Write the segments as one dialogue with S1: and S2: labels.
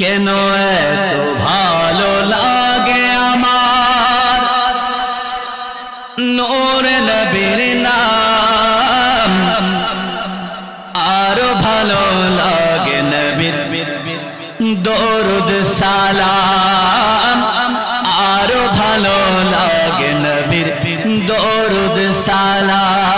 S1: কেন এত ভালো লাগে আমার? নূর নবীর নাম আরও ভালো লাগে নবীর। দরুদ সালাম আরও ভালো লাগে নবীর। দরুদ সালাম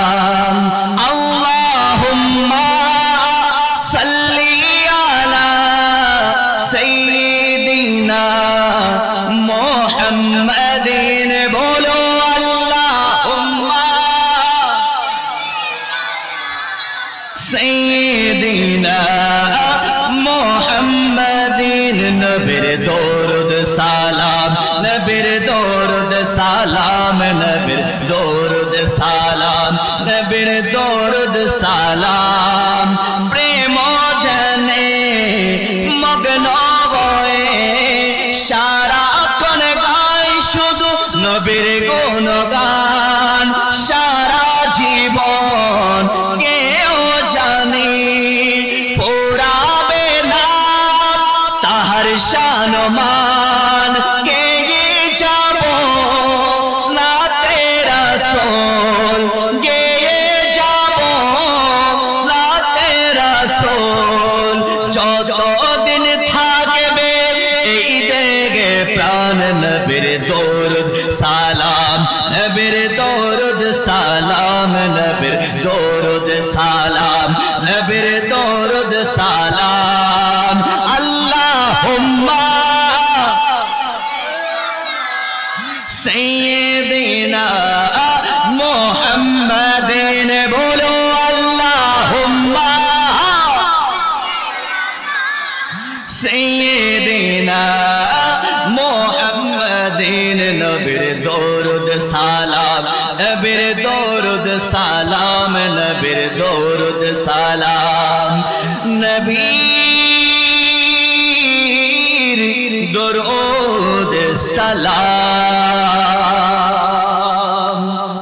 S1: সাইয়্যিদিনা মুহাম্মাদিন বলো আল্লাহুম্মা সৈয়দিনা মোহাম্মদিন, নবীর দরুদ সালাম, নবীর দরুদ সালাম, নবীর দরুদ সালাম, নবীর দরুদ সালাম। শুধু নবীর গুণগান, সারা জীবন কেউ জানি। ফোরাবে না তাহার শানমান কে যাব না তেরা সোল গেয়ে যাব না তেরা সোল এই দেগে প্রাণ নবীর দৌরদ সালাম, নবীর দৌরদ সালাম, নবীর দৌরদ সালাম, নবীর দৌরদ সালাম। আল্লাহ সৈয়দিনা মোহাম্মদিন, বলো আল্লাহ সৈয়দিনা দরুদ সালাম নবীর দৌরদ সালাম নবীর দৌরদ সালাম। নবীর দৌরদ সালাম।